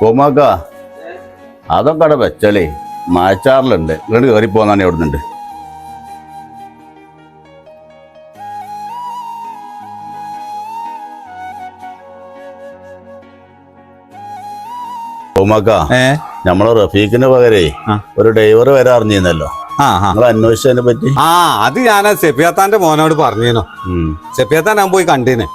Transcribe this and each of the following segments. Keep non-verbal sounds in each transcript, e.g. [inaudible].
കോമാക്ക അതൊക്കെ അവിടെ വെച്ചാലേ മഴച്ചാറിലുണ്ട്. ഇങ്ങോട്ട് കയറി പോന്നാണ് അവിടെ നിന്നുണ്ട് കോമാക്ക നമ്മളെ റഫീഖിന് പകരേ ഒരു ഡ്രൈവർ വരെ അറിഞ്ഞിരുന്നല്ലോ അന്വേഷിച്ചതിനെ പറ്റി? ആ അത് ഞാൻ സെപ്പിയാത്താന്റെ മോനോട് പറഞ്ഞേനു സെഫിയാത്താൻ ഞാൻ പോയി കണ്ടേനെ.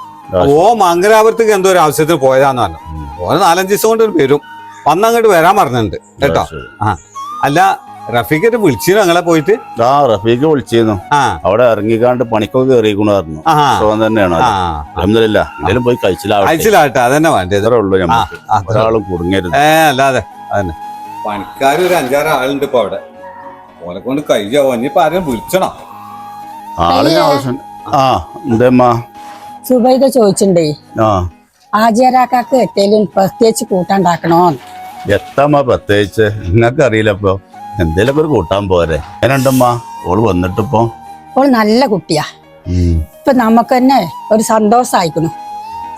ഓ മംഗലാപുരത്തേക്ക് എന്തോ ഒരു ആവശ്യത്തിന് പോയതാന്ന് പറഞ്ഞു. ഓന് നാലഞ്ച് ദിവസം കൊണ്ട് വരും. വന്നങ്ങോട്ട് വരാൻ പറഞ്ഞിട്ടുണ്ട്. കേട്ടോ? ആ. അല്ല റഫീഖ് വിളിച്ചിരുന്നു ഞങ്ങളെ പോയിട്ട്. ആ റഫീഖ് വിളിച്ചിരുന്നു. ആ. അവിടെ ഇറങ്ങിക്കാണ്ട് പണിക്കൊക്കെ പറഞ്ഞു. ആ സുഖം തന്നെയാണ് ആ. അലഹമില്ല എന്തെങ്കിലും പോയി കഴിച്ചിലാവട്ടെ. അയച്ചിലാട്ടെ അതന്നെ വേണ്ടത്. ഇത്രേ ഉള്ളൂ. ഒരാളും കുടുങ്ങരുത്. ഏ അല്ലാതെ അതന്നെ. പണിക്കാർ ഒരു അഞ്ചാറ് ആളുണ്ട് ഇപ്പൊ അവിടെ. ഓനെ കൊണ്ട് കഴിയാവോ? ഇനിയിപ്പോ ആരെയും വിളിച്ചണോ? ആളിന് ആവശ്യം ആ എന്തേമ്മാ സുബൈദ ചോദിച്ചിണ്ടേ. ആ. ആചാരാക്കാക്ക് എത്തേലും പ്രത്യേകിച്ച് കൂട്ടാണ്ടാക്കണോന്ന് എത്താമ്മ പ്രത്യേകിച്ച്? നിങ്ങൾക്ക് അറിയില്ലപ്പോ എന്തേലൊക്കെ ഒരു കൂട്ടാൻ പോരെ. എന്നുണ്ടമ്മ ഓൾ വന്നിട്ടിപ്പോ. ഓൾ നല്ല കുട്ടിയാ. ഇപ്പൊ നമുക്ക് തന്നെ ഒരു സന്തോഷായിക്കണു.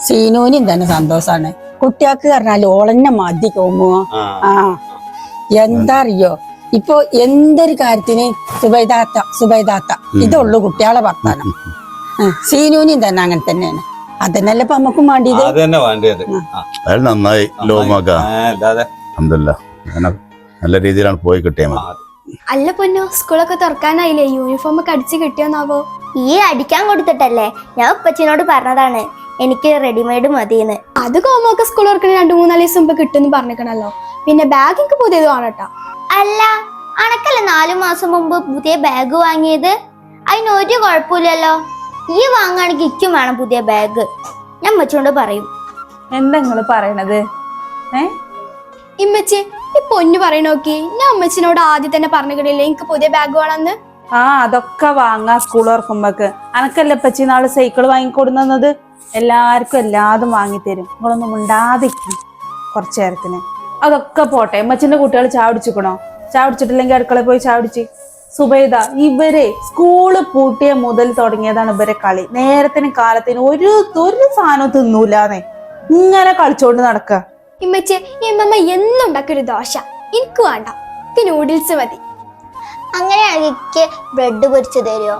സീനൂനും തന്നെ സന്തോഷാണ്. കുട്ടിയാക്ക് പറഞ്ഞാൽ ഓളന്നെ മതി കോമോ. ആ. എന്താ അറിയോ ഇപ്പൊ എന്തൊരു കാര്യത്തിന് സുബൈദാത്ത സുബൈദാത്ത. ഇതുള്ളു കുട്ടികളെ വർത്താനം. [laughs] സീനൂനിയും സീനൂനും തന്നെ അങ്ങനെ തന്നെയാണ്. അതന്നെയല്ലേ ഇപ്പൊ നമുക്കും വേണ്ടിയത്? അത് തന്നെ വേണ്ടത് അത് നന്നായി ലോമാക്ക ഏ, അല്ലാതെ എന്തല്ല നല്ല രീതിയിലാണ് പോയി കിട്ടിയാൽ ആ, മതി അല്ല പൊന്നു സ്കൂളൊക്കെ തുറക്കാനായില്ലേ? യൂണിഫോം ഒക്കെ അടിച്ച് കിട്ടിയോന്നാവോ? ഈ അടിക്കാൻ കൊടുത്തിട്ടല്ലേ? ഞാൻ ഉപ്പച്ചിനോട് പറഞ്ഞതാണ്. എനിക്ക് റെഡിമെയ്ഡ് മതിയെന്ന്. അത് കോമൊക്കെ സ്കൂൾ തുറക്കണ രണ്ടു മൂന്നാൽ ദിവസം മുമ്പ് കിട്ടുമെന്ന് പറഞ്ഞിക്കണല്ലോ. പിന്നെ ബാഗ് എനിക്ക് പുതിയത് വേണട്ടോ. അല്ല അണക്കല്ല നാലു മാസം മുമ്പ് പുതിയ ബാഗ് വാങ്ങിയത്? അതിനൊരു ഒരു കുഴപ്പമില്ലല്ലോ. ഈ വാങ്ങാണെങ്കിൽ ഇക്കും വേണം പുതിയ ബാഗ് ഞാൻ മച്ചോണ്ട് പറയും. എന്താ നിങ്ങൾ പറയണത്? ഏ? ഇമ്മച്ചി ഈ പൊന്നു പറയണോക്കി ഞാൻ അമ്മച്ചിനോട് ആദ്യം തന്നെ പറഞ്ഞു പറഞ്ഞിട്ടില്ലേ എനിക്ക് പുതിയ ബാഗ് വേണമെന്ന് ആ അതൊക്കെ വാങ്ങാ സ്കൂൾ ഓർക്കുമ്പോക്ക് അനക്കല്ലേ പച്ചി നാളെ സൈക്കിൾ വാങ്ങിക്കൊടുന്നത് എല്ലാവർക്കും എല്ലാതും വാങ്ങിത്തരും. നിങ്ങളൊന്നും ഉണ്ടാതിരിക്കും കുറച്ചു നേരത്തിന്. അതൊക്കെ പോട്ടെ. അമ്മച്ചിന്റെ കുട്ടികൾ ചാവടിച്ചിക്കണോ ചാവടിച്ചിട്ടില്ലെങ്കിൽ അടുക്കളയിൽ പോയി ചാവടിച്ച് സുബൈദ ഇവരെ സ്കൂൾ പൂട്ടിയ മുതൽ തുടങ്ങിയതാണ് ഇവരെ കളി. നേരത്തിന് കാലത്തിന് ഒരു ഒരു സാധനവും തിന്നൂലാന്നേ. ഇങ്ങനെ കളിച്ചോണ്ട് നടക്കുക ഇമ്മച്ചേ ഈ അമ്മമ്മ എന്നും ഉണ്ടാക്കിയൊരു ദോശ. എനിക്ക് വേണ്ട. എനിക്ക് നൂഡിൽസ് മതി. അങ്ങനെയാണെങ്കിൽ എനിക്ക് ബ്രെഡ് പൊരിച്ചു തരുമോ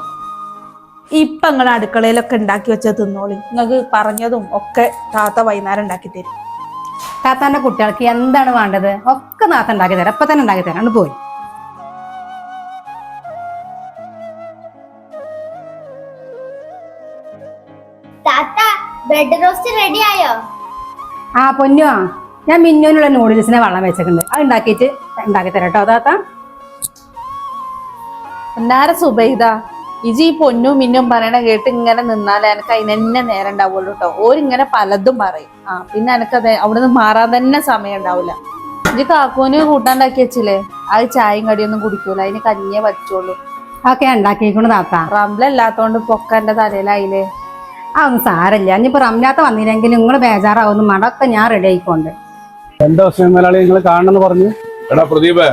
ഇപ്പൊ നിങ്ങൾ അടുക്കളയിലൊക്കെ ഉണ്ടാക്കി വെച്ച തിന്നോളി. നിങ്ങൾക്ക് പറഞ്ഞതും ഒക്കെ താത്ത വൈകുന്നേരം ഉണ്ടാക്കി തരും. താത്താന്റെ കുട്ടികൾക്ക് എന്താണ് വേണ്ടത്? ഒക്കെ താത്ത ഉണ്ടാക്കി തരാം. അപ്പൊ തന്നെ ഉണ്ടാക്കി തരാണ് പോയി. ബ്രെഡ് റോസ്റ്റ് റെഡി ആയോ? ആ പൊന്നോ. ഞാൻ മിന്നോനുള്ള നൂഡിൽസിനെ വെള്ളം വെച്ചിട്ടുണ്ട്. അത് ഉണ്ടാക്കിയിട്ട് ഉണ്ടാക്കി തരാം കേട്ടോ താത്ത എന്നാരെ സുബൈദ. ഇജി ഈ പൊന്നും മിന്നും പറയണ കേട്ട് ഇങ്ങനെ നിന്നാൽ എനിക്ക് അതിനെന്നെ നേരം ഉണ്ടാവുള്ളൂ കേട്ടോ ഓരിങ്ങനെ പലതും പറയും. ആ പിന്നെ എനിക്കത് അവിടെ നിന്ന് മാറാൻ തന്നെ സമയം ഉണ്ടാവില്ല ഇജി കാക്കൂന് കൂട്ടാണ്ടാക്കി വെച്ചില്ലേ? അത് ചായയും കടിയൊന്നും കുടിക്കൂല. അതിന് കഞ്ഞിയേ പറ്റുള്ളൂ. അതൊക്കെ ഉണ്ടാക്കിയിരിക്കണു താത്ത. റംബ്ലല്ലാത്തോണ്ട് പൊക്കന്റെ തലയിലായില്ലേ? അതൊന്നും സാരല്ല ഇനിയിപ്പോ റംലാത്ത വന്നില്ലെങ്കിൽ നിങ്ങൾ ബേജാറാവുന്നു. മടൊക്കെ ഞാൻ റെഡി ആയിക്കൊണ്ട്. എന്താ ഹുസൈൻ മലയാളി നിങ്ങൾ കാണണമെന്ന് പറഞ്ഞു? എടാ പ്രദീപ്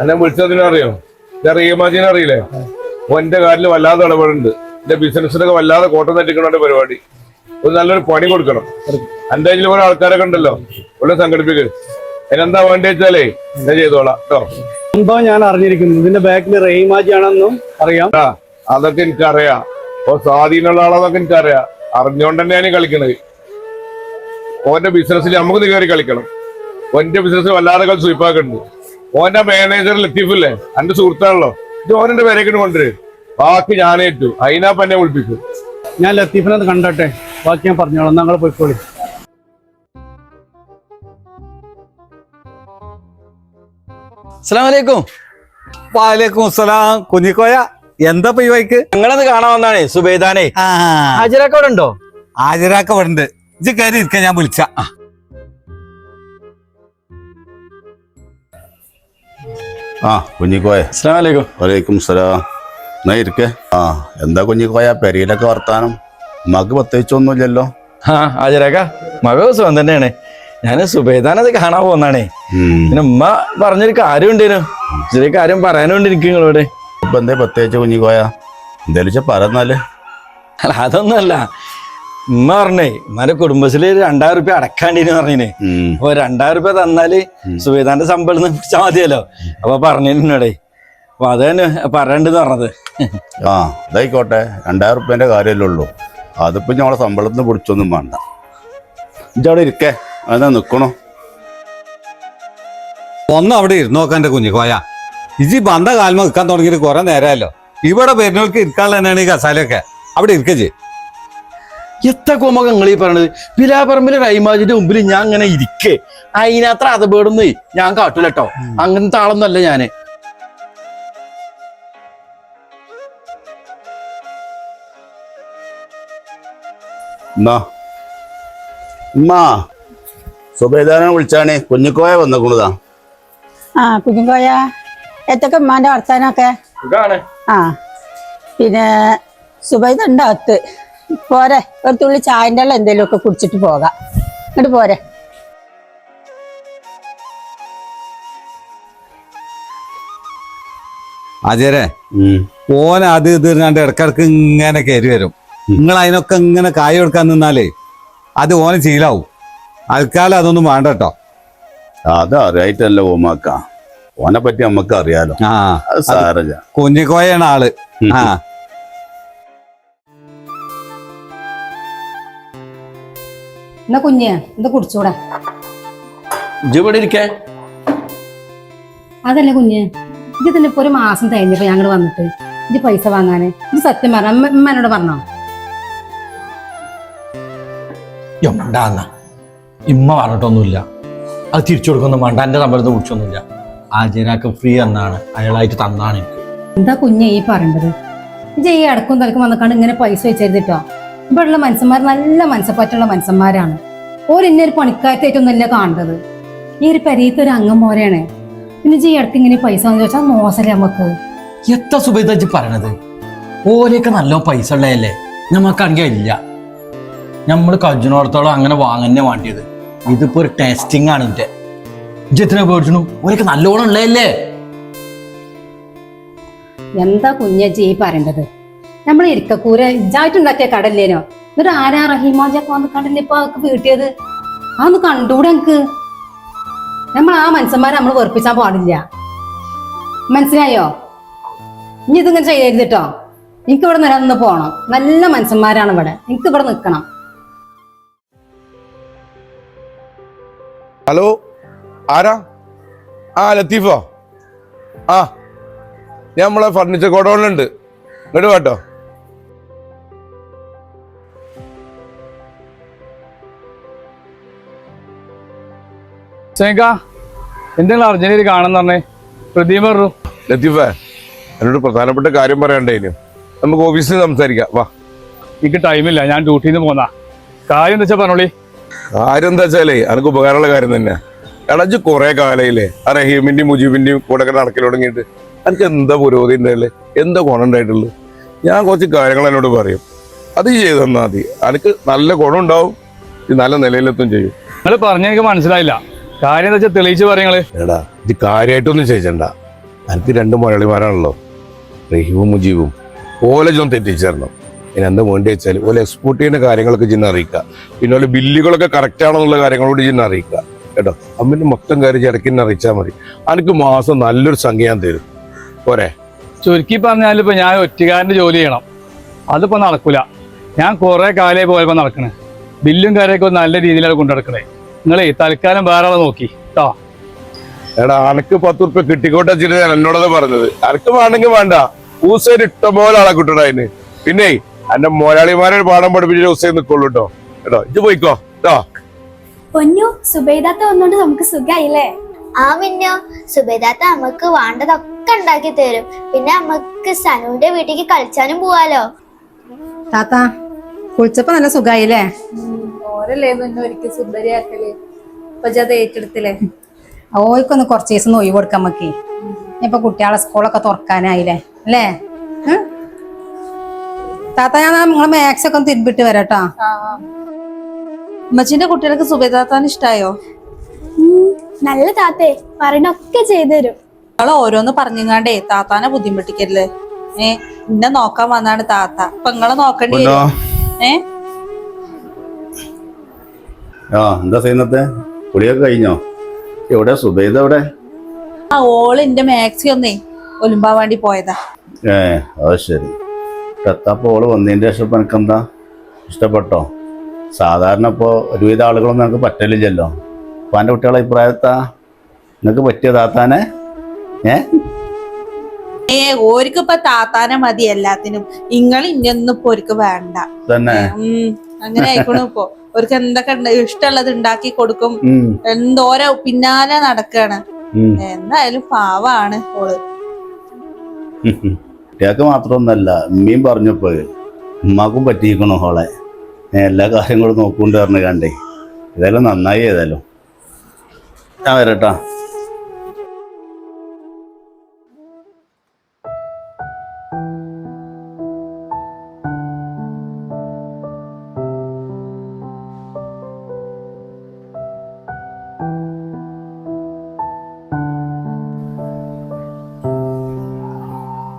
എന്നെ വിളിച്ചതിനറിയോ? റീമാജിനെ അറിയില്ലേ? ഓന്റെ കാലിൽ വല്ലാതെ ഇടപെടുന്നുണ്ട്. എന്റെ ബിസിനസ്സിനൊക്കെ വല്ലാതെ കോട്ടം തെറ്റിക്കണ പരിപാടി. ഒരു നല്ലൊരു പണി കൊടുക്കണം. എന്റെ കയ്യിൽ കുറെ ആൾക്കാരൊക്കെ ഉണ്ടല്ലോ. ഉള്ള സംഘടിപ്പിക്ക്. അതിനെന്താ വേണ്ടി വെച്ചാലേ? ഞാൻ ചെയ്തോളാം. കേട്ടോ. സംഭവം ഞാൻ അറിഞ്ഞിരിക്കുന്നു ഇതിന്റെ ബാക്കിൽ റെയിമാജി ആണെന്നും അറിയാം. അതൊക്കെ എനിക്കറിയാം. ഓ സ്വാധീനമുള്ള ആളാന്നൊക്കെ എനിക്കറിയാം. അറിഞ്ഞോണ്ട് തന്നെയാണ് ഈ കളിക്കണത്. ഓന്റെ ബിസിനസ്സിൽ നമുക്ക് കയറി കളിക്കണം. ഓന്റെ ബിസിനസ്സിൽ വല്ലാതെ കളി സ്വീപ്പാക്കുന്നുണ്ട് ഓന്റെ മാനേജർ ലത്തീഫില്ലേ എന്റെ സുഹൃത്താണല്ലോ. ഇത് ഓനെ പേരേക്കിട്ട് കൊണ്ടുവരും. ബാക്കി ഞാനേറ്റു അതിനാ എന്നെ വിളിപ്പിക്കും. ഞാൻ ലത്തീഫിനെ ഒന്ന് കണ്ടട്ടെ? ബാക്കി ഞാൻ പറഞ്ഞോളാം. ഞങ്ങൾ പോയിക്കോളി. അസ്സലാമലൈക്കും വാലേക്കും അസ്സലാം. കുഞ്ഞിക്കോയ. എന്താ ഈ വൈക്ക് നിങ്ങളത് കാണാൻ വന്നാണേ സുബൈദാനെ. ആ. ഹാജരൊക്കെ അവിടെ ഉണ്ടോ? ഹാജരാക്ക ഉണ്ട്. ഇജ് കയറി ഇരിക്കാൻ ഞാൻ വിളിച്ച. ആ. കുഞ്ഞിക്കോയ അസ്സലാമലൈക്കും വലൈക്കും സലാം. എന്നാ ഇരിക്കേ. ആ എന്താ കുഞ്ഞിക്കോയ പെരിയിലൊക്കെ വർത്താനം. ഉമ്മാക്ക് പ്രത്യേകിച്ചൊന്നുമില്ലല്ലോ. ആ ഹാജരാക്ക. മക സുഖം തന്നെയാണ്. ഞാൻ സുബേദാനത് കാണാൻ പോന്നാണേ. പിന്നെ ഉമ്മ പറഞ്ഞൊരു കാര്യം ഉണ്ടേനു ചെറിയ കാര്യം പറയാനുണ്ട് എനിക്ക് നിങ്ങളോട്. ഇപ്പൊ എന്തേ പ്രത്യേകിച്ച് കുഞ്ഞിക്കോയ എന്തേലും പറഞ്ഞാൽ അല്ല അതൊന്നുമല്ല. ഉമ്മ പറഞ്ഞേ ഉമ്മാന്റെ കുടുംബശ്രീ രണ്ടായിരം റുപ്യ അടക്കാണ്ടിന് പറഞ്ഞേ. അപ്പൊ രണ്ടായിരം റുപ്യ തന്നാൽ സുബേദാന്റെ ശമ്പളം പിടിച്ചാൽ മതിയല്ലോ. അപ്പൊ പറഞ്ഞിട്ടുണ്ടേ അപ്പൊ അത് തന്നെ പറയണ്ടെന്ന് പറഞ്ഞത്. ആ അതായിക്കോട്ടെ രണ്ടായിരം റുപ്യന്റെ കാര്യമല്ലേ ഉള്ളൂ. അതിപ്പോ ഞങ്ങളെ ശമ്പളത്തിന് പിടിച്ചൊന്നും വേണ്ട. ഇഞ്ചവിടെ ഇരിക്കേ. അതാ നിക്കണോ? ഒന്ന് അവിടെ ഇരുന്നോക്കാന്റെ കുഞ്ഞിക്കോയ ഇജി ബന്ധ കാൽമ നിൽക്കാൻ തുടങ്ങിയിട്ട് കുറെ നേരമല്ലോ. ഇവിടെ പെരുന്നോൾക്ക് ഇരിക്കാനുള്ള തന്നെയാണ് ഈ കസാലയൊക്കെ. അവിടെ ഇരിക്കേ ചെയ്യും എത്ര കോമൊക്കെ നിങ്ങൾ ഈ പറയണത്? പിലാപറമ്പിലെ റൈമാജിന്റെ മുമ്പിൽ ഞാൻ അങ്ങനെ ഇരിക്കേ. അതിനത്ര അതപേടുന്നേ ഞാൻ കാട്ടൂല കേട്ടോ അങ്ങനത്തെ ആളൊന്നല്ല ഞാൻ. എന്നാ വിളിച്ചാണ് സുബൈദാനെ വിളിച്ചാണേ. കുഞ്ഞിക്കോയ വന്നേക്കുന്നതാ ആ കുഞ്ഞുകോയ എത്തൊക്കെ ഉമ്മാന്റെ വർത്താനൊക്കെ? ആ പിന്നെ സുബൈദ ഉണ്ട് അകത്ത്. പോരെ ഒരു തുള്ളി ചായന്റെ വെള്ളം എന്തെങ്കിലുമൊക്കെ കുടിച്ചിട്ട് പോകാം. ഇങ്ങോട്ട് പോരെ. അജയരെ. ഓൻ അത് ഇത് ഇടക്കിടക്ക് ഇങ്ങനെ കയറി വരും. നിങ്ങൾ അതിനൊക്കെ ഇങ്ങനെ കായ് കൊടുക്കാൻ നിന്നാലേ അത് ഓന് ശീലാവും. അൽക്കാലം അതൊന്നും വേണ്ട കേട്ടോ. അത് ഓമാക്കാം ഓമാക്ക. ഓനെ പറ്റി നമുക്ക് അറിയാലോ. ആ സാരല്ല കുഞ്ഞിക്കോയാണ് ആൾ. ആ. എന്നാ കുഞ്ഞ് എന്താ കുടിച്ചൂടെ? ഇജ്ജ് ഇവിടെ ഇരിക്കേ. അതല്ല കുഞ്ഞ് ഇത് തന്നെ ഇപ്പൊ ഒരു മാസം കഴിഞ്ഞപ്പോ ഞങ്ങൾ വന്നിട്ട്. ഇത് പൈസ വാങ്ങാന്. ഇത് സത്യം പറഞ്ഞ അമ്മ എന്നോട് പറഞ്ഞോ? ഇമ്മ പറഞ്ഞിട്ടൊന്നുമില്ല. അത് തിരിച്ചു കൊടുക്കൊന്നും വേണ്ട. എന്റെ നമ്പർ വിളിച്ചൊന്നുമില്ല ആചാരാക്ക് ഫ്രീ എന്നാണ് അയാളായിട്ട് തന്നാണ് എനിക്ക്. എന്താ കുഞ്ഞെ ഈ പറയേണ്ടത് ഇത് ഈ അടക്കും തലക്കും വന്നിക്കാണ്ട് ഇങ്ങനെ പൈസ വെച്ചെഴുതിട്ടോ ഇവിടെയുള്ള മനുഷ്യന്മാർ നല്ല മനസ്സപ്പാറ്റുള്ള മനുഷ്യന്മാരാണ്. ഓര് ഇന്നെ ഒരു പണിക്കാരത്തായിട്ടൊന്നല്ല കാണേണ്ടത് ഈ ഒരു പെരീത്ത ഒരു അംഗം പോലെയാണ്. പിന്നെ ഈ അടുത്ത് ഇങ്ങനെ പൈസ വന്നു ചോദിച്ചാൽ മോശമല്ലേ നമുക്ക് എത്ര സുബൈദാജി പറയണത്? ഓരെയൊക്കെ നല്ല പൈസ ഉള്ളതല്ലേ? നമുക്കാണെങ്കിൽ ഇല്ല. നമ്മൾ കജിനോടത്തോളം അങ്ങനെ വാങ്ങന്നെ വേണ്ടിയത്. ഇതിപ്പോ ഒരു ടെസ്റ്റിംഗ് ആണ് എന്റെ ഇജ്ജെത്തിനെ പേടിച്ചു ഓരൊക്കെ നല്ലോണം ഉള്ളതല്ലേ? എന്താ കുഞ്ഞജി ഈ പറയേണ്ടത്? നമ്മൾ ഇരിക്കക്കൂര ഇജായിട്ടുണ്ടാക്കിയ കടല്ലേനോ? എന്നിട്ട് ആരാ റഹീമാജൊക്കെ വന്ന് കടലിൽ ഇപ്പൊ അവർക്ക് വീട്ടിയത്? അതൊന്ന് കണ്ടൂടെ എനിക്ക് നമ്മൾ ആ മനുഷ്യന്മാരെ നമ്മൾ വെറുപ്പിച്ചാൻ പാടില്ല. മനസ്സിലായോ? ഇനി ഇതിങ്ങനെ ചെയ്യരുത് കേട്ടോ എനിക്ക് ഇവിടെ നിലനിന്ന് പോണം. നല്ല മനുഷ്യന്മാരാണ് ഇവിടെ. എനിക്ക് ഇവിടെ നിൽക്കണം. ഹലോ? ആരാ? ആ ലത്തീഫോ. ആ ഞാൻ നമ്മളെ ഫർണിച്ചർ ഗോഡൗണിലുണ്ട്. ഇങ്ങോട്ട് വാട്ടോ. ചേക്ക എന്തെങ്കിലും അർജന്റീന കാണാൻ പറഞ്ഞേ. പ്രദീപ് പറഞ്ഞു. ലത്തീഫേ എന്നോട് പ്രധാനപ്പെട്ട കാര്യം പറയണ്ടേനു നമുക്ക് ഓഫീസിൽ സംസാരിക്കാം. വാ. എനിക്ക് ടൈമില്ല ഞാൻ ഡ്യൂട്ടിയിൽ നിന്ന് പോന്നാ. കാര്യം എന്താ വെച്ചാ പറഞ്ഞോളി. കാര്യം എന്താ വെച്ചാലേ എനിക്ക് ഉപകാരമുള്ള കാര്യം തന്നെ എടച്ച് കുറെ കാലയില്ലേ? ആ റഹീമിന്റെയും മുജീബിന്റെയും കൂടെ ഒക്കെ നടക്കൽ തുടങ്ങിയിട്ട്. എനിക്ക് എന്താ പുരോഗതി ഉണ്ടായില്ലേ എന്താ ഗുണം ഉണ്ടായിട്ടുള്ളു ഞാൻ കുറച്ച് കാര്യങ്ങൾ എന്നോട് പറയും. അത് ചെയ്ത് തന്നാൽ മതി. എനിക്ക് നല്ല ഗുണം ഉണ്ടാവും ഇത് നല്ല നിലയിലെത്തും ചെയ്യും. നിങ്ങൾ പറഞ്ഞ എനിക്ക് മനസ്സിലായില്ല. കാര്യം എന്താ വെച്ചാൽ തെളിയിച്ച് പറയങ്ങൾ എടാ ഇത് കാര്യമായിട്ടൊന്നും ചോദിച്ചണ്ട എനിക്ക് രണ്ട് മലയാളിമാരാണല്ലോ റഹീമും മുജീബും. ഓലെ ജോൺ തെറ്റിച്ചേരണം. ഇനി എന്താ വേണ്ടി വെച്ചാൽ ഓലെ എക്സ്പോർട്ട് ചെയ്യുന്ന കാര്യങ്ങളൊക്കെ ചെന്ന് അറിയിക്കുക പിന്നെ ഓലെ ബില്ലുകളൊക്കെ കറക്റ്റ് ആണെന്നുള്ള കാര്യങ്ങളോട് ചെന്ന് അറിയിക്കുക കേട്ടോ. അമ്മിന്റെ മൊത്തം കാര്യം ഇടയ്ക്ക് അറിയിച്ചാൽ മതി. എനിക്ക് മാസം നല്ലൊരു സംഖ്യ ഞാൻ തരും. പോരെ. ചുരുക്കി പറഞ്ഞാൽ ഇപ്പൊ ഞാൻ ഒറ്റുകാരന്റെ ജോലി ചെയ്യണം. അതിപ്പോ നടക്കൂല. ഞാൻ കുറേ കാലേ പോയപ്പോ നടക്കണേ. ബില്ലും കാര്യമൊക്കെ നല്ല രീതിയിലാണ് കൊണ്ടുനടക്കണേ. നിങ്ങളെ തൽക്കാലം വേറെ നോക്കി. കേട്ടോ എടാ അനക്ക് പത്ത് ഉറുപ്പ്യ കിട്ടിക്കോട്ടെ ചില എന്നോടത് പറഞ്ഞത്. അനക്ക് വേണമെങ്കിൽ വേണ്ട. ഹൂസൈൻ ഇഷ്ടംപോലെ ആളെ കിട്ടണ അതിന് പിന്നെ എന്റെ മലയാളിമാരെ ഒരു പാഠം പഠിപ്പിച്ചിട്ട് ഹുസൈൻ നിൽക്കുള്ളൂ കേട്ടോ കേട്ടോ ഇത് പോയിക്കോ. കേട്ടോ പൊന്നു സുബൈദാത്ത വന്നോണ്ട് നമുക്ക് സുഖായില്ലേ? ആ മിന്നു സുബേദാത്ത നമുക്ക് വേണ്ടതൊക്കെ ഉണ്ടാക്കി തരും. പിന്നെ നമുക്ക് സനുവിന്റെ വീട്ടിലേക്ക് കളിച്ചാനും പോവാലോ. താത്ത കുളിച്ചപ്പോ നല്ല സുഖായില്ലേ? ഓരല്ലേ ഒരിക്കൽ സുന്ദരിയാക്കൽ? ഇപ്പൊ ജത് ഏറ്റെടുത്തില്ലേ? ഓയ്ക്കൊന്ന് കുറച്ച് ദിവസം ഒഴിവ് കൊടുക്കാൻ നമുക്ക് ഇപ്പൊ കുട്ടികളെ സ്കൂളൊക്കെ തുറക്കാനായില്ലേ? അല്ലേ? താത്ത ഞാൻ നിങ്ങളെ മാക്സ് ഒക്കെ ഒന്ന് തിരുമ്പിട്ട് വരാട്ടോ. ഉമ്മച്ചിന്റെ കുട്ടികൾക്ക് സുബേദാത്താൻ ഇഷ്ടായോ? നല്ല താത്തേ പറയണൊക്കെ ചെയ്തുതരും. നിങ്ങൾ ഓരോന്ന് പറഞ്ഞാണ്ടേ താത്താനെ ബുദ്ധിമുട്ടിക്കരുത്. ഏ ഇന്നെ നോക്കാൻ വന്നാണ് താത്ത. അപ്പൊ നിങ്ങളെ നോക്കണ്ടി ഏ? ആ എന്താ ചെയ്യുന്നത്തെ കുളിയൊക്കെ കഴിഞ്ഞോ? എവിടെ? സുബൈദ എവിടെ? ആ ഓൾ എന്റെ മാക്സി ഒന്നേ ഒലുമ്പാ വേണ്ടി പോയതാ. ഏ അത് ശരി. എത്താപ്പോ ഓൾ വന്നതിന്റെ ശേഷം എനിക്കെന്താ? ഇഷ്ടപ്പെട്ടോ? സാധാരണ ഇപ്പോൾ ഒരുവിധ ആളുകളൊന്നും നമുക്ക് പറ്റലില്ലല്ലോ. അപ്പം എന്റെ കുട്ടികളെ അഭിപ്രായത്താ? നിനക്ക് പറ്റിയ താത്താനെ? ഏ? ഏ താത്താനെ മതി എല്ലാത്തിനും. നിങ്ങൾ ഇന്നൊന്നും ഇപ്പൊ ഓർക്ക് വേണ്ട. തന്നെ? അങ്ങനെ ആയിക്കണു ഇപ്പൊ. ഓർക്ക് എന്തൊക്കെ ഇഷ്ടമുള്ളത് ഉണ്ടാക്കി കൊടുക്കും. എന്തോരോ പിന്നാലെ നടക്കാണ്. എന്തായാലും പാവാണ് ഓൾ. കുട്ടികൾക്ക് മാത്രമൊന്നല്ല ഉമ്മയും പറഞ്ഞപ്പോ ഉമ്മാക്കും പറ്റിയിരിക്കണു ഹോളെ എല്ലാ കാര്യങ്ങളും നോക്കൊണ്ട് പറഞ്ഞു കണ്ടേ. ഏതായാലും നന്നായി ഏതായാലും ഞാൻ വരട്ടാ.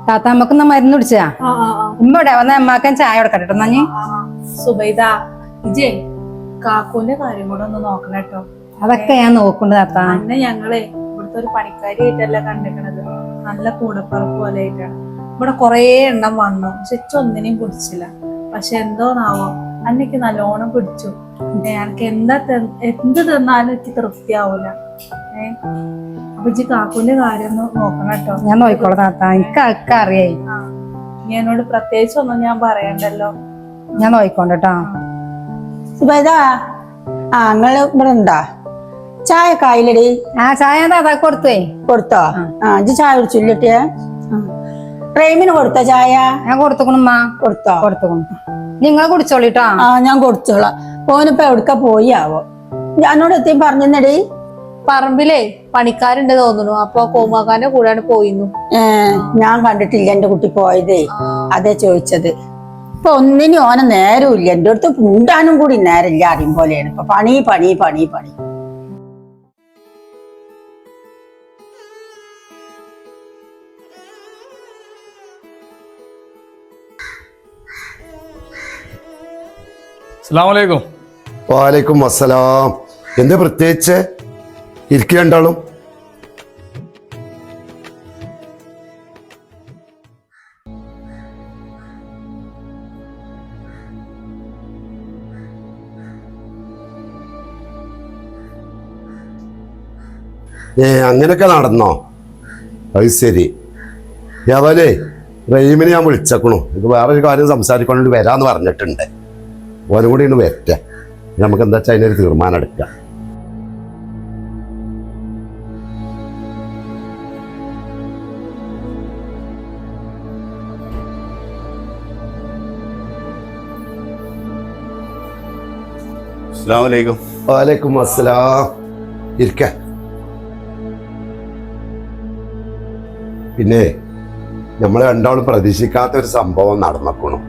താത്ത നമുക്കൊന്ന് മരുന്ന് കുടിച്ചാ? ഉമ്മടെ വന്ന അമ്മാക്കൻ ചായ കൊടുക്കട്ടെ കേട്ടോ നഞ്ഞ് സുബൈദ ഇജേ കാക്കൂന്റെ കാര്യം കൂടെ ഒന്ന് നോക്കണം കേട്ടോ. അതൊക്കെ ഞാൻ നോക്കുന്നത് താത്ത. അന്നെ ഞങ്ങളെ ഇവിടുത്തെ ഒരു പണിക്കാരിയായിട്ടല്ല കണ്ടിരിക്കണത് നല്ല കൂടപ്പറപ്പ് പോലെ ആയിട്ടാണ്. ഇവിടെ കൊറേ എണ്ണം വന്നു. പക്ഷെ ഒന്നിനെയും പിടിച്ചില്ല. പക്ഷെ എന്തോന്നാവോ അന്നക്ക് നല്ലോണം പിടിച്ചു. എനിക്ക് എന്താ എന്ത് തന്നാലും എനിക്ക് തൃപ്തിയാവൂല. ഏ അപ്പൊ ഇജ്ജ് കാക്കൂന്റെ കാര്യം ഒന്ന് നോക്കണം കേട്ടോ. ഞാൻ നോക്കിക്കോളാം താത്ത. എനിക്ക് അറിയായി. ഞാനോട് ഇനി എന്നോട് പ്രത്യേകിച്ച് ഒന്നും ഞാൻ പറയണ്ടല്ലോ. ഞാൻ നോക്കിക്കോണ്ട് കേട്ടോ സുബൈദാ ആ നിങ്ങൾ ഇവിടെ ഉണ്ടാ? ചായ കായിലടി ആ ചായ കൊടുത്തേ. കൊടുത്തോ? ആ. ഇജ്ജ് ചായ കുടിച്ചില്ലട്ടിയെ? പ്രേമിന് കൊടുത്ത ചായ? ഞാൻ കൊടുത്തുക്കണുമ്മ കൊടുത്തോ? കൊടുത്തുക്കണു. നിങ്ങൾ കുടിച്ചോളിട്ടോ ആ ഞാൻ കൊടുത്തോളാം. ഓനിപ്പോ എവിടുക്ക പോയി ആവോ ഞാനോട് എത്തിയും പറഞ്ഞെന്നടി പറമ്പിലേ പണിക്കാരുണ്ട് തോന്നുന്നു. അപ്പൊ കോമാക്കാന്റെ കൂടെയാണ് പോയിന്നു. ഏ ഞാൻ കണ്ടിട്ടില്ല എന്റെ കുട്ടി പോയതേ. അതെ ചോദിച്ചത്. ഇപ്പൊ ഒന്നിനും ഓനെ നേരമില്ല എന്റെ അടുത്ത് മുണ്ടാനും കൂടി നേരമില്ല അറിയും പോലെയാണ്. ഇപ്പൊ പണി പണി പണി പണി. അസ്സലാമു അലൈക്കും. വാലൈക്കും അസ്സലാം എന്താ പ്രത്യേകിച്ച്? ഇരിക്കുക ഏ അങ്ങനെയൊക്കെ നടന്നോ? അത് ശരി. യവലേ റഹീമിനെ ഞാൻ വിളിച്ചേക്കണു. ഇത് വേറൊരു കാര്യം സംസാരിക്കൊണ്ട് വരാന്ന് പറഞ്ഞിട്ടുണ്ട്. ഓനും കൂടി ഇന്ന് വരറ്റ നമുക്ക് എന്താ വെച്ചാൽ അതിനൊരു തീരുമാനം എടുക്കാം. അസ്സാം വലൈക്കും വാലൈക്കും അസ്സലാം. ഇരിക്ക. പിന്നെ നമ്മൾ രണ്ടാളും പ്രതീക്ഷിക്കാത്ത ഒരു സംഭവം നടന്നക്കണം.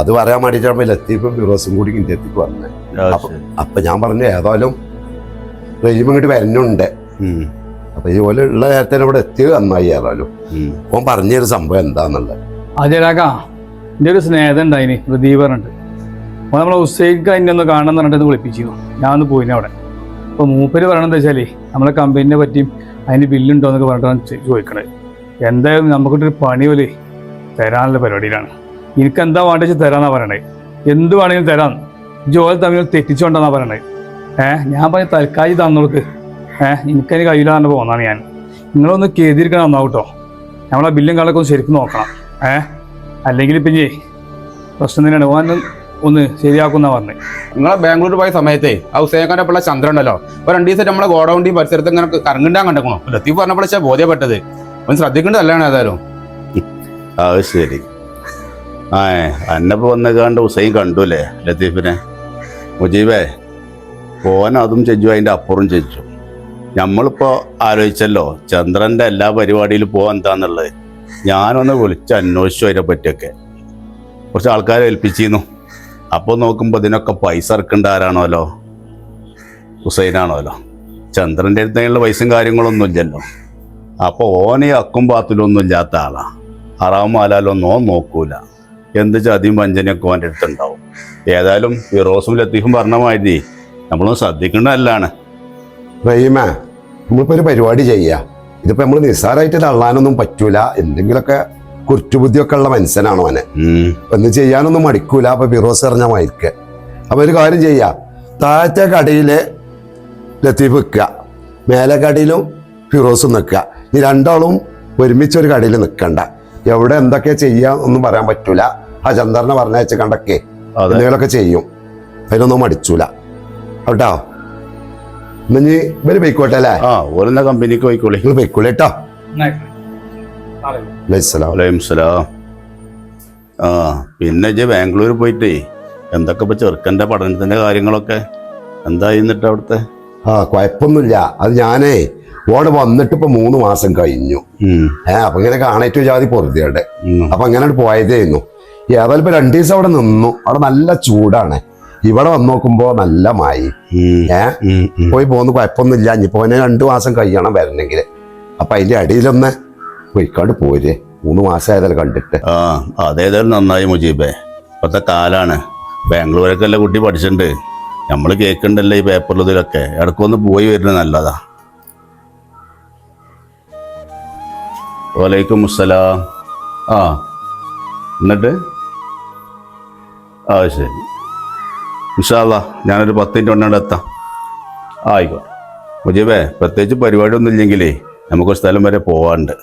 അത് പറയാൻ വേണ്ടിയിട്ടാണ് ലത്തീഫും ഫിറോസും കൂടി ഇന്ത്യത്തേക്ക് വന്നത് അപ്പൊ ഞാൻ പറഞ്ഞു ഏതായാലും റെയിം ഇങ്ങോട്ട് വരുന്നുണ്ട് അപ്പൊ ഇതുപോലെ ഉള്ള നേരത്തെ ഇവിടെ എത്തിയത് നന്നായി ഏതായാലും. ഓൻ പറഞ്ഞൊരു സംഭവം എന്താന്നുള്ളത്. അജയരാക്ക എന്റെ ഒരു സ്നേഹം ഉണ്ടായിന് പ്രദീപ് പറഞ്ഞിട്ട്. അപ്പോൾ നമ്മളെ ഹുസൈൻക്ക് അതിന്റെ ഒന്ന് കാണണം എന്ന് പറഞ്ഞിട്ട് വിളിപ്പിച്ചു ഞാൻ ഒന്ന് പോയിന് അവിടെ. അപ്പോൾ മൂപ്പര് പറയണത് വെച്ചാൽ നമ്മളെ കമ്പനിനെ പറ്റിയും അതിന് ബില്ലുണ്ടോ എന്നൊക്കെ പറഞ്ഞിട്ടാണ് ചോദിക്കണത്. എന്തായാലും നമുക്കിട്ടൊരു പണി പോലെ തരാനുള്ള പരിപാടിയിലാണ്. എനിക്ക് എന്താ വേണ്ടത് വെച്ചാൽ തരാന്നാ പറയണേ. എന്ത് വേണമെങ്കിലും തരാം. ജോലി തമ്മിൽ തെറ്റിച്ചുകൊണ്ടാന്നാ പറയണേ. ഏഹ് ഞാൻ പറഞ്ഞ തൽക്കാലം തന്നോൾക്ക്. ഏഹ് എനിക്കതിന് കഴിയില്ല എന്ന് പോകുന്നതാണ് ഞാൻ. നിങ്ങളൊന്ന് കേതിരിക്കണം നന്നാവും കേട്ടോ നമ്മളെ ബില്ലും കണക്കൊക്കെ ഒന്ന് ശരിക്കും നോക്കണം. ഏഹ് അല്ലെങ്കിൽ പിന്നെ പ്രശ്നം തന്നെയാണ്. ഓൻ ഒന്ന് ശരിയാക്കുന്ന പറഞ്ഞത് നിങ്ങളെ ബാംഗ്ലൂർ പോയ സമയത്തെ ആ ഹുസൈൻഖാന്റെ പിള്ള ചന്ദ്രൻ ഉണ്ടല്ലോ. അപ്പൊ രണ്ടു ദിവസം നമ്മളെ ഗോഡൗണ്ടി പരിസരത്ത് ഇങ്ങനെ കറങ്ങിണ്ടാൻ കണ്ടെക്കണോ ലത്തീഫ് പറഞ്ഞപ്പോഴേ ബോധ്യപ്പെട്ടത്. ഒന്ന് ശ്രദ്ധിക്കേണ്ടതല്ലാണ് ഏതായാലും. അത് ശരി. ആ അന്നപ്പോൾ വന്ന കണ്ട് ഹുസൈൻ കണ്ടുല്ലേ ലത്തീഫിനെ? മുജീബേ ഓൻ അതും ചെജ്ജു അതിന്റെ അപ്പുറം ചെജ്ജു. നമ്മളിപ്പോൾ ആലോചിച്ചല്ലോ ചന്ദ്രന്റെ എല്ലാ പരിപാടിയിലും പോകാൻ എന്താന്നുള്ളത്. ഞാനൊന്ന് വിളിച്ച് അന്വേഷിച്ചു അതിനെ പറ്റിയൊക്കെ. കുറച്ച് ആൾക്കാരെ ഏൽപ്പിച്ചിരുന്നു. അപ്പോൾ നോക്കുമ്പോൾ ഇതിനൊക്കെ പൈസ ഇറക്കേണ്ട ആരാണോലോ? ഹുസൈനാണോലോ? ചന്ദ്രന്റെ അടുത്തുള്ള പൈസയും കാര്യങ്ങളൊന്നും ഇല്ലല്ലോ. അപ്പോൾ ഓനെ അക്കും പാത്തിലൊന്നും ഇല്ലാത്ത ആളാ. ഹറാം മാലാലൊന്നും ഓൻ നോക്കൂല. എന്ത് ചതിയും വഞ്ചനയൊക്കെ ഓന്റെ അടുത്തുണ്ടാവും. ഏതായാലും ഫിറോസും ലത്തീഫും പറഞ്ഞ മാതിരി നമ്മളൊന്ന് ശ്രദ്ധിക്കേണ്ടതല്ലാണ് റഹീമ നമ്മളിപ്പോ ഒരു പരിപാടി ചെയ്യാ. ഇതിപ്പോ നമ്മൾ നിസ്സാരമായിട്ട് തള്ളാനൊന്നും പറ്റൂല. എന്തെങ്കിലുമൊക്കെ കുറ്റുബുദ്ധിയൊക്കെ ഉള്ള മനുഷ്യനാണ് അവനെ. ഒന്നും ചെയ്യാനൊന്നും മടിക്കൂല. അപ്പൊ ഫിറോസ് എറിഞ്ഞ മയക്ക് അപ്പൊ ഒരു കാര്യം ചെയ്യാ. താഴത്തെ കടയിൽ ലത്തീഫ് നിൽക്കുക മേലെ കടയിലും ഫിറോസും നിൽക്കുക. ഈ രണ്ടാളും ഒരുമിച്ച് ഒരു കടയിൽ നിൽക്കണ്ട. എവിടെ എന്തൊക്കെ ചെയ്യാം ഒന്നും പറയാൻ പറ്റൂല. ആ ചന്ദ്രനെ പറഞ്ഞയച്ച കണ്ടൊക്കെ എന്തെങ്കിലുമൊക്കെ ചെയ്യും. അതിനൊന്നും മടിച്ചൂല. കേട്ടോ? ഇനി ഇവർ പോയിക്കോട്ടെ അല്ലേ? ആ ഓരെന്നാ കമ്പനിക്ക് പോയിക്കോളി. നിങ്ങൾ പോയിക്കോളെ കേട്ടോ. ആ പിന്നെ ഇജ്ജ് ബാംഗ്ലൂർ പോയിട്ടേ എന്തൊക്കെ ഇപ്പൊ ചെറുക്കന്റെ പഠനത്തിന്റെ കാര്യങ്ങളൊക്കെ? എന്തായി എന്നിട്ട് അവിടുത്തെ? ആ കുഴപ്പമൊന്നുമില്ല. അത് ഞാനേ ഓടെ വന്നിട്ട് ഇപ്പൊ മൂന്ന് മാസം കഴിഞ്ഞു. ഏഹ് അപ്പൊ ഇങ്ങനെ കാണേറ്റ ജാതി പൊറുതിയുടെ. അപ്പൊ അങ്ങനെ പോയതേന്നു. ഏതായാലും ഇപ്പൊ രണ്ടു ദിവസം അവിടെ നിന്നു. അവിടെ നല്ല ചൂടാണ്. ഇവിടെ വന്നു നോക്കുമ്പോ നല്ല മായി ഏ. പോയി പോകുന്ന കുഴപ്പമൊന്നുമില്ല. ഇനിയിപ്പോ പിന്നെ രണ്ടു മാസം കഴിയണം വരണമെങ്കിൽ അപ്പൊ അതിന്റെ അടിയിലൊന്ന് പോയിക്കാണ്ട് പോരെ. മൂന്ന് മാസം ആയതല്ലേ കണ്ടിട്ട്. ആ അതേതായാലും നന്നായി മുജീബേ. ഇപ്പത്തെ കാലാണ്. ബാംഗ്ലൂരൊക്കെ അല്ലേ കുട്ടി പഠിച്ചിട്ടുണ്ട്. നമ്മൾ കേൾക്കണ്ടല്ലേ ഈ പേപ്പറിൽ ഇതിലൊക്കെ. ഇടയ്ക്കൊന്ന് പോയി വരുന്നത് നല്ലതാ. വലൈക്കും അസ്സലാം ആ എന്നിട്ട്? ആ ശരി. ഇൻഷാല്ല ഞാനൊരു പത്ത് മിനിറ്റ് കൊണ്ടാണ്ട് എത്താം. ആയിക്കോട്ടെ മുജീബേ പ്രത്യേകിച്ച് പരിപാടിയൊന്നും ഇല്ലെങ്കിലേ നമുക്കൊരു സ്ഥലം വരെ പോവാണ്ട്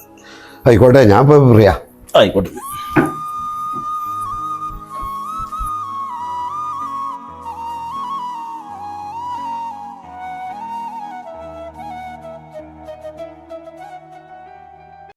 ആയിക്കോട്ടെ ഞാൻ ഇപ്പൊ പറയാ ആയിക്കോട്ടെ.